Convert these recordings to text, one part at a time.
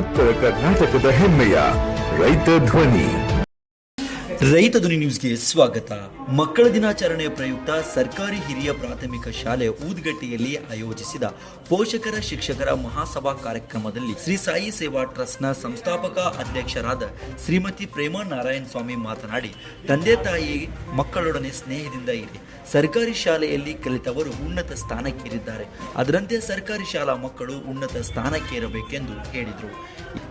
ಉತ್ತರ ಕರ್ನಾಟಕದ ಹೆಮ್ಮೆಯ ರೈತ ಧ್ವನಿ. ರೈತ ಧ್ವನಿ ನ್ಯೂಸ್ಗೆ ಸ್ವಾಗತ. ಮಕ್ಕಳ ದಿನಾಚರಣೆಯ ಪ್ರಯುಕ್ತ ಸರ್ಕಾರಿ ಹಿರಿಯ ಪ್ರಾಥಮಿಕ ಶಾಲೆ ಊದ್ಗಟ್ಟಿಯಲ್ಲಿ ಆಯೋಜಿಸಿದ ಪೋಷಕರ ಶಿಕ್ಷಕರ ಮಹಾಸಭಾ ಕಾರ್ಯಕ್ರಮದಲ್ಲಿ ಶ್ರೀ ಸಾಯಿ ಸೇವಾ ಟ್ರಸ್ಟ್ನ ಸಂಸ್ಥಾಪಕ ಅಧ್ಯಕ್ಷರಾದ ಶ್ರೀಮತಿ ಪ್ರೇಮಾ ನಾರಾಯಣ ಸ್ವಾಮಿ ಮಾತನಾಡಿ, ತಂದೆ ತಾಯಿ ಮಕ್ಕಳೊಡನೆ ಸ್ನೇಹದಿಂದ ಇರಿ. ಸರ್ಕಾರಿ ಶಾಲೆಯಲ್ಲಿ ಕಲಿತವರು ಉನ್ನತ ಸ್ಥಾನಕ್ಕೇರಿದ್ದಾರೆ. ಅದರಂತೆ ಸರ್ಕಾರಿ ಶಾಲಾ ಮಕ್ಕಳು ಉನ್ನತ ಸ್ಥಾನಕ್ಕೇರಬೇಕೆಂದು ಹೇಳಿದರು.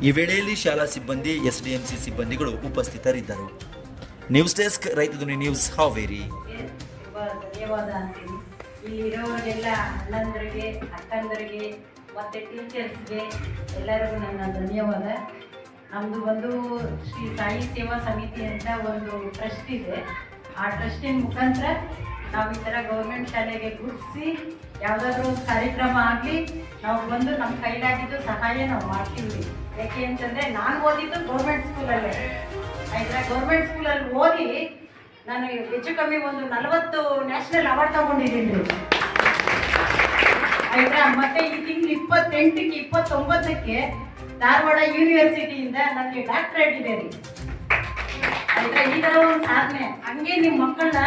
ಈ ವೇಳೆಯಲ್ಲಿ ಶಾಲಾ ಸಿಬ್ಬಂದಿ, ಎಸ್ಡಿಎಂಸಿ ಸಿಬ್ಬಂದಿಗಳು ಉಪಸ್ಥಿತರಿದ್ದರು. ನ್ಯೂಸ್ ಡೆಸ್ಕ್ ರೈತ ಧ್ವನಿ ನ್ಯೂಸ್ ಹಾವೇರಿ ತುಂಬಾ ಧನ್ಯವಾದ ಅಂತೀನಿ. ಇಲ್ಲಿರೋರಿಗೆಲ್ಲ ಅಣ್ಣಂದರಿಗೆ, ಅಕ್ಕಂದರಿಗೆ, ಮತ್ತೆ ಟೀಚರ್ಸ್ಗೆ ಎಲ್ಲರಿಗೂ ನನ್ನ ಧನ್ಯವಾದ. ನಮ್ಮದು ಒಂದು ಶ್ರೀ ಸಾಯಿ ಸೇವಾ ಸಮಿತಿ ಅಂತ ಒಂದು ಟ್ರಸ್ಟ್ ಇದೆ. ಆ ಟ್ರಸ್ಟಿನ ಮುಖಾಂತರ ನಾವು ಈ ಥರ ಗೌರ್ಮೆಂಟ್ ಶಾಲೆಗೆ ಗುರುತಿಸಿ ಯಾವುದಾದ್ರೂ ಒಂದು ಕಾರ್ಯಕ್ರಮ ಆಗಲಿ, ನಾವು ಬಂದು ನಮ್ಮ ಕೈಲಾಗಿದ್ದು ಸಹಾಯ ನಾವು ಮಾಡ್ತೀವಿ. ಯಾಕೆ ಅಂತಂದರೆ ನಾನು ಓದಿದ್ದು ಗೌರ್ಮೆಂಟ್ ಸ್ಕೂಲಲ್ಲೇ ಆಯ್ತಾ ಗೌರ್ಮೆಂಟ್ ಸ್ಕೂಲಲ್ಲಿ ಓದಿ ನಾನು ಹೆಚ್ಚು ಕಮ್ಮಿ ಒಂದು ನಲವತ್ತು ನ್ಯಾಷನಲ್ ಅವಾರ್ಡ್ ತಗೊಂಡಿದ್ದೀನಿ. ರೀ ಮತ್ತೆ ಈ ತಿಂಗಳು ಇಪ್ಪತ್ತೆಂಟಕ್ಕೆ, ಇಪ್ಪತ್ತೊಂಬತ್ತಕ್ಕೆ ಧಾರವಾಡ ಯೂನಿವರ್ಸಿಟಿಯಿಂದ ನನಗೆ ಡಾಕ್ಟ್ರೇಟ್ ಇದೆ ರೀ ಆಯ್ತಾ? ಈ ಥರ ಒಂದು ಸಾಧನೆ. ಹಂಗೆ ನಿಮ್ಮ ಮಕ್ಕಳನ್ನ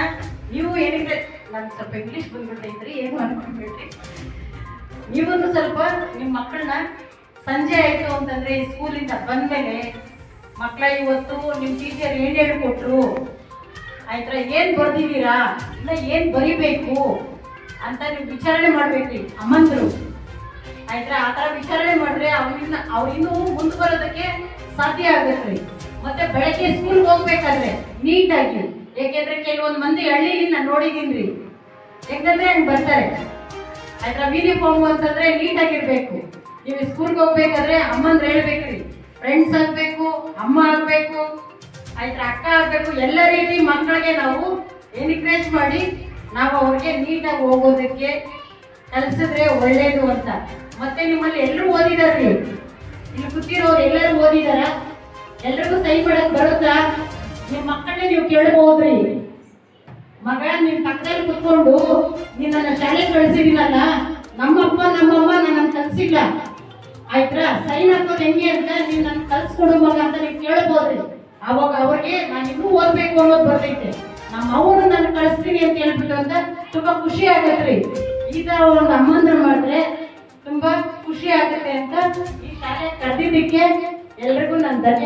ನೀವು ಏನಿದೆ ನಾನು ಸ್ವಲ್ಪ ಇಂಗ್ಲೀಷ್ ಬಂದ್ಬಿಟ್ಟೈತ್ರಿ ಏನು ಅನ್ಕೊಂಡ್ಬಿಟ್ರಿ ನೀವೊಂದು ಸ್ವಲ್ಪ ನಿಮ್ಮ ಮಕ್ಕಳನ್ನ ಸಂಜೆ ಆಯಿತು ಅಂತಂದರೆ ಈ ಸ್ಕೂಲಿಂದ ಬಂದ್ಮೇಲೆ ಮಕ್ಕಳ ಇವತ್ತು ನಿಮ್ಮ ಟೀಚರ್ ಏನು ಹೇಳ್ಕೊಟ್ರು ಆಯ್ತಾ ಏನು ಬರ್ದಿದ್ದೀರಾ? ಇಲ್ಲ, ಏನು ಬರಿಬೇಕು ಅಂತ ನೀವು ವಿಚಾರಣೆ ಮಾಡ್ಬೇಕ್ರಿ, ಅಮ್ಮಂದರು. ಆಯ್ತಾ ಆ ಥರ ವಿಚಾರಣೆ ಮಾಡಿದ್ರೆ ಅವ್ರಿನ್ನ ಅವ್ರಿನ್ನೂ ಮುಂದೆ ಬರೋದಕ್ಕೆ ಸಾಧ್ಯ ಆಗತ್ರಿ ಮತ್ತೆ ಬೆಳಗ್ಗೆ ಸ್ಕೂಲ್ಗೆ ಹೋಗ್ಬೇಕಾದ್ರೆ ನೀಟಾಗಿ. ಏಕೆಂದರೆ ಕೆಲವೊಂದು ಮಂದಿ ಹಳ್ಳಿಲಿ ನಾನು ರೀ. ಹೆಂಗಂದ್ರೆ ಹಂಗೆ ಬರ್ತಾರೆ. ಆಯ್ತಾ ಯೂನಿಫಾರ್ಮ್ ಅಂತಂದ್ರೆ ನೀಟಾಗಿರ್ಬೇಕು. ನೀವು ಸ್ಕೂಲ್ಗೆ ಹೋಗ್ಬೇಕಾದ್ರೆ ಅಮ್ಮಂದ್ರೆ ಹೇಳ್ಬೇಕ್ರಿ. ಫ್ರೆಂಡ್ಸ್ ಆಗ್ಬೇಕು, ಅಮ್ಮ ಆಗ್ಬೇಕು, ಆಯ್ತು ಅಕ್ಕ ಆಗ್ಬೇಕು, ಎಲ್ಲ ರೀತಿ ಮಕ್ಕಳಿಗೆ ನಾವು ಎನ್ಕರೇಜ್ ಮಾಡಿ ನಾವು ಅವ್ರಿಗೆ ನೀಟಾಗಿ ಹೋಗೋದಕ್ಕೆ ಕಲಿಸಿದ್ರೆ ಒಳ್ಳೇದು ಅಂತ. ಮತ್ತೆ ನಿಮ್ಮಲ್ಲಿ ಎಲ್ಲರೂ ಓದಿದಾರ್ರಿ ಇಲ್ಲಿ ಕೂತಿರೋರು ಎಲ್ಲರೂ ಓದಿದಾರ? ಎಲ್ರಿಗೂ ಸಹಿ ಮಾಡಕ್ ಬರುತ್ತಾ? ನಿಮ್ಮ ಮಕ್ಕಳನ್ನೇ ನೀವು ಕೇಳಬಹುದ್ರಿ ಮಗ, ನಿನ್ ಪಕ್ಕದಲ್ಲಿ ಕುತ್ಕೊಂಡು ನಿನ್ನ ಶಾಲೆಗೆ ಕಳಿಸಿದಿನಲ್ಲ? ಆಯ್ತಾ ಸೈನ್ ಹಾಕೋದು ಹೆಂಗೆ ಅಂತ ನೀವು ನನ್ ಕಲ್ಸ್ಕೊಡು ಮಗ ಅಂತ ನೀವು ಕೇಳ್ಬೋದ್ರಿ. ಅವಾಗ ಅವ್ರಿಗೆ ನಾನು ಇನ್ನೂ ಓದ್ಬೇಕು ಅನ್ನೋದು ಬರ್ತೈತೆ. ನಮ್ಮ ಅವರು ನಾನು ಕಳಿಸ್ತೀನಿ ಅಂತ ಹೇಳ್ಬಿಟ್ಟು ಅಂತ ತುಂಬಾ ಖುಷಿ ಆಗತ್ರಿ ಈ ತರ ಒಂದು ಅಮ್ಮಂದ್ರ ಮಾಡಿದ್ರೆ ತುಂಬಾ ಖುಷಿ ಆಗತ್ತೆ ಅಂತ ಈ ಶಾಲೆ ಕರೆದಿದ್ದಕ್ಕೆ ಎಲ್ರಿಗೂ ನಾನು ಧನ್ಯ